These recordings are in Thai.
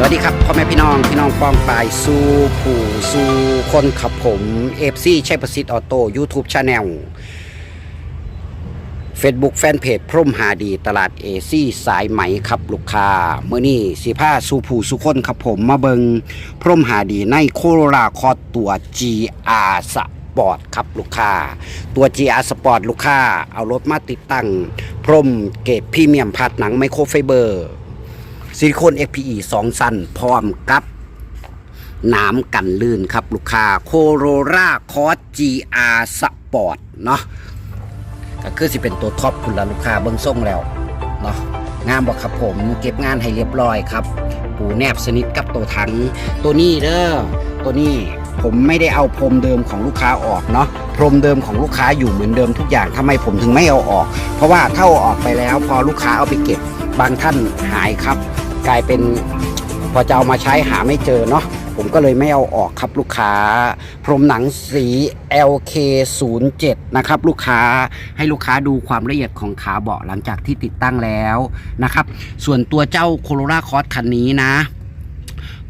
สวัสดีครับพ่อแม่พี่น้องพี่น้องปองปายสู่ผู้สู่คนขับผมเอฟซีชัยประสิทธิ์ออโต้ยูทูบชาแนลเฟซบุ๊กแฟนเพจพรหมหาดีตลาดเอซี่สายไหมครับลูกค้าเมื่อนี้สีผ้าสู่ผู้สู่คนขับผมมาเบิงพรหมหาดีในโคโรราคอตัว GR สปอร์ตครับลูกค้า ตัว GR Sport ลูกค้า เอารถมาติดตั้ง พรมเกรดพรีเมียมพัดหนังไมโครไฟเบอร์ ซิลิโคน FPE 2 สั้นพร้อมกับน้ำกันลื่นครับ ลูกค้าโคโรราคอส GR Sport เนาะก็คือสิเป็นตัวท็อปคุณละลูกค้าเบิ้งส่งแล้วเนาะงามบอกครับผมเก็บงานให้เรียบร้อยครับ ปูแนบสนิทกับตัวถัง ตัวนี้เด้อตัวนี้ผมไม่ได้เอาพรมเดิมของลูกค้าออกเนาะพรมเดิมของลูกค้าอยู่เหมือนเดิมทุกอย่างทำไมผมถึงไม่เอาออก เพราะว่าถ้าเอาออกไปแล้ว พอลูกค้าเอาไปเก็บบางท่านหายครับ กลายเป็นพอจะเอามาใช้หาไม่เจอเนาะผมก็เลยไม่เอาออกครับลูกค้า พรมหนังสี LK07 นะครับลูกค้าให้ลูกค้าดูความละเอียดของขาเบาะหลังจากที่ติดตั้งแล้วนะครับ ส่วนตัวเจ้าโคโร r a คอ s คันนี้นะ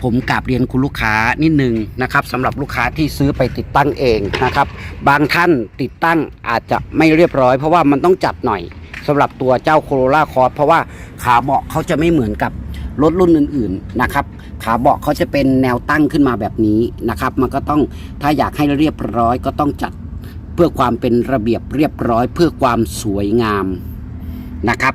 ผมกราบเรียนคุณลูกค้านิดนึงนะครับสำหรับลูกค้าที่ซื้อไปติดตั้งเองนะครับ บางท่านติดตั้งอาจจะไม่เรียบร้อยเพราะว่ามันต้องจัดหน่อยสำหรับตัวเจ้าโคโร r a คอ s เพราะว่าขาเบาะเขาจะไม่เหมือนกับ รถรุ่นอื่นๆนะครับ ขาเบาะเขาจะเป็นแนวตั้งขึ้นมาแบบนี้นะครับ มันก็ต้องถ้าอยากให้เรียบร้อยก็ต้องจัดเพื่อความเป็นระเบียบเรียบร้อย เพื่อความสวยงามนะครับ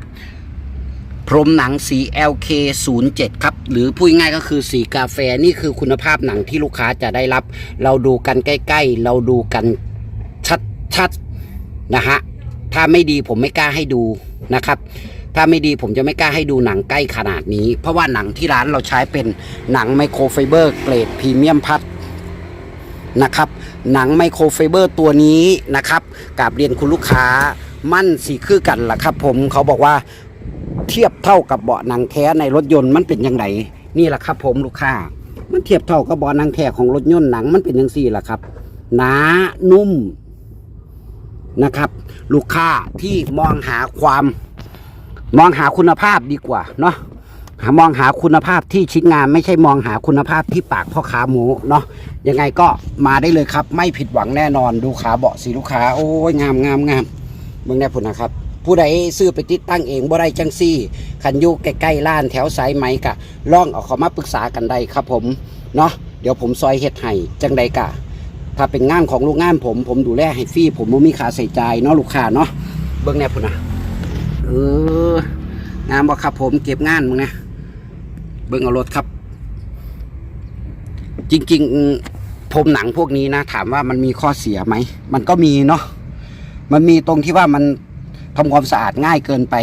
พรมหนังสี LK07 ครับ หรือพูดง่ายก็คือสีกาแฟนี่คือคุณภาพหนังที่ลูกค้าจะได้รับ เราดูกันใกล้ ๆ เราดูกันชัดๆนะฮะถ้าไม่ดีผมไม่กล้าให้ดูนะครับ ถ้าไม่ดีผมจะไม่กล้าให้ดูหนังใกล้ขนาดนี้ เพราะว่าหนังที่ร้านเราใช้เป็นหนังไมโครไฟเบอร์เกรดพรีเมียมพัดนะครับ หนังไมโครไฟเบอร์ตัวนี้นะครับกับเรียนคุณลูกค้ามั่นสีคือกันล่ะครับ ผมเขาบอกว่าเทียบเท่ากับเบาะหนังแท้ในรถยนต์มันเป็นยังไงนี่แหละครับ ผมลูกค้า มันเทียบเท่ากับเบาะหนังแท้ของรถยนต์หนังมันเป็นยังสี่ล่ะครับหนานุ่มนะครับ ลูกค้าที่มองหาความ มองหาคุณภาพดีกว่าเนาะมองหาคุณภาพที่ชิ้นงานไม่ใช่มองหาคุณภาพที่ปากพ่อค้าหมูเนาะยังไงก็มาได้เลยครับ ไม่ผิดหวังแน่นอนดูขาเบาะสีลูกค้า โอ้ยงามงามงามเบิ่งได้ผลนะครับ ผู้ใดซื้อไปติดตั้งเองบ่ได้จังซี่คันยูใกล้ๆร้านแถวสายไหมกะล่องเอาเขามาปรึกษากันได้ครับผมเนาะเดี๋ยวผมซอยเฮ็ดให้จังใดกะ ถ้าเป็นงานของลูกงานผม ผมดูแลให้ฟรีผมบ่มีค่าใส่ใจเนาะลูกค้าเนาะเบิ่งแน่พุ่นนะ อองานบ่ครับผมเก็บงานมึงนะเบิ่งเอารถครับ จริงๆผมหนังพวกนี้นะ ถามว่ามันมีข้อเสียไหม มันก็มีเนาะมันมีตรงที่ว่ามันทำความสะอาดง่ายเกินไป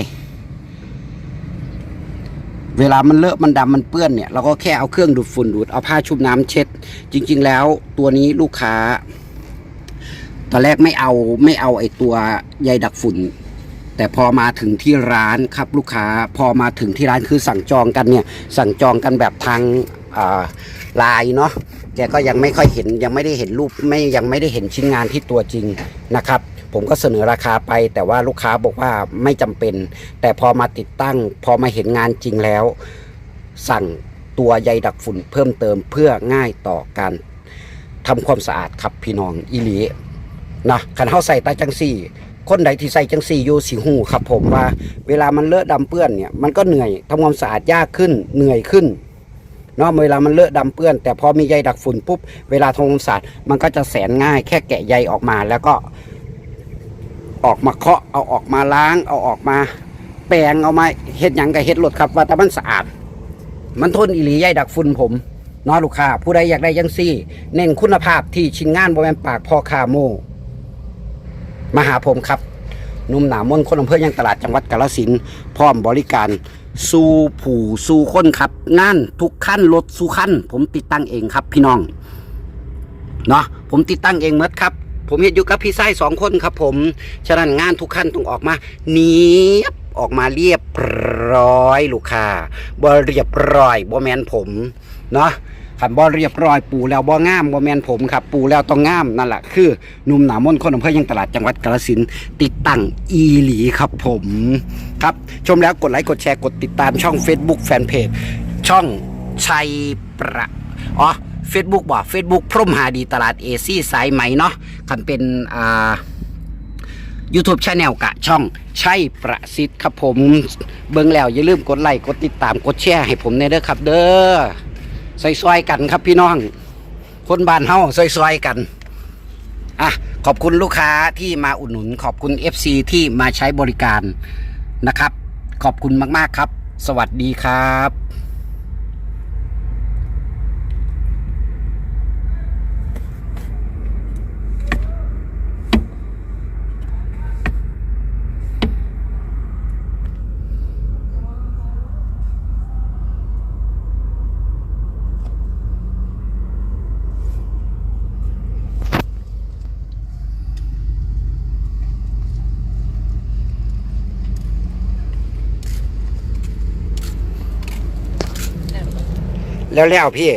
เวลามันเลอะมันดำมันเปื้อนเนี่ย เราก็แค่เอาเครื่องดูดฝุ่นดูดเอาผ้าชุบน้ำเช็ด จริง ๆ แล้วตัวนี้ลูกค้าตอนแรกไม่เอาไม่เอาไอ้ตัวใยดักฝุ่น แต่พอมาถึงที่ร้านครับลูกค้าพอมาถึงที่ร้านคือสั่งจองกันเนี่ยสั่งจองกันแบบทางอ่าไลน์เนาะแกก็ยังไม่ค่อยเห็นยังไม่ได้เห็นรูปไม่ยังไม่ได้เห็นชิ้นงานที่ตัวจริงนะครับ ผมก็เสนอราคาไป แต่ว่าลูกค้าบอกว่าไม่จำเป็น แต่พอมาติดตั้ง พอมาเห็นงานจริงแล้ว สั่งตัวใยดักฝุ่นเพิ่มเติมเพื่อง่ายต่อการทำความสะอาดครับพี่น้องอีหลีนะขันเฮาใส่ตาจังสี่ คนใดที่ใส่จังสี่อยู่สีหูครับผมว่า เวลามันเลอะดำเปื้อนเนี่ยมันก็เหนื่อยทำความสะอาดยากขึ้นเหนื่อยขึ้นเนาะเวลามันเลอะดำเปื้อน แต่พอมีใยดักฝุ่นปุ๊บเวลาทำความสะอาดมันก็จะแสนง่าย แค่แกะใยออกมาแล้วก็ออกมาเคาะเอาออกมาล้างเอาออกมา แปรงเอามาเฮ็ดหยังกับเฮ็ดรถครับว่าแต่มันสะอาด มันทนอีหลีใยดักฝุ่นผมเนาะลูกค้าผู้ใดอยากได้ยังซี่ เน้นคุณภาพที่ชิ้นงานบ่แม่นปากพ่อคาโม มาหาผมครับนุ่มหนามนคนอำเภอยังตลาดจังหวัดกาฬสินพร้อมบริการสู่ผู้สู่คนครับงานทุกขั้นรถสู่ขั้น ผมติดตั้งเองครับ พี่น้องเนาะผมติดตั้งเองเมดครับ ผมเห็นอยู่กับพี่ไส้สองคนครับ ผมฉะนั้นงานทุกขั้นต้องออกมาเนียบออกมาเรียบร้อยลูกค้าบ่เรียบร้อยบ่แมนผมเนาะ ขันบ่เรียบร้อยปูแล้วบ่งามบ่แมนผมครับปูแล้วต้องงามนั่นแหละคือหนุ่มหนามนคนอำเภอยังตลาดจังหวัดกาฬสินติดตั้งอีหลีครับผมครับชมแล้วกดไลค์กดแชร์กดติดตามช่อง Facebook Fanpage ช่องชัยประอ๋อ Facebook บ่ Facebook พรมหาดีตลาดเอซี่สายไหมเนาะคันเป็นอ่า YouTube Channel กะช่องชัยประสิทธิ์ครับผม เบิ่งแล้วอย่าลืมกดไลค์กดติดตามกดแชร์ให้ผมแน่เด้อครับเด้อ ซอยๆกันครับพี่น้อง คนบ้านเฮาซอยๆกันอะขอบคุณลูกค้าที่มาอุดหนุน ขอบคุณ FC ที่มาใช้บริการนะครับ ขอบคุณมากๆครับ สวัสดีครับ แล้วแล้วพี่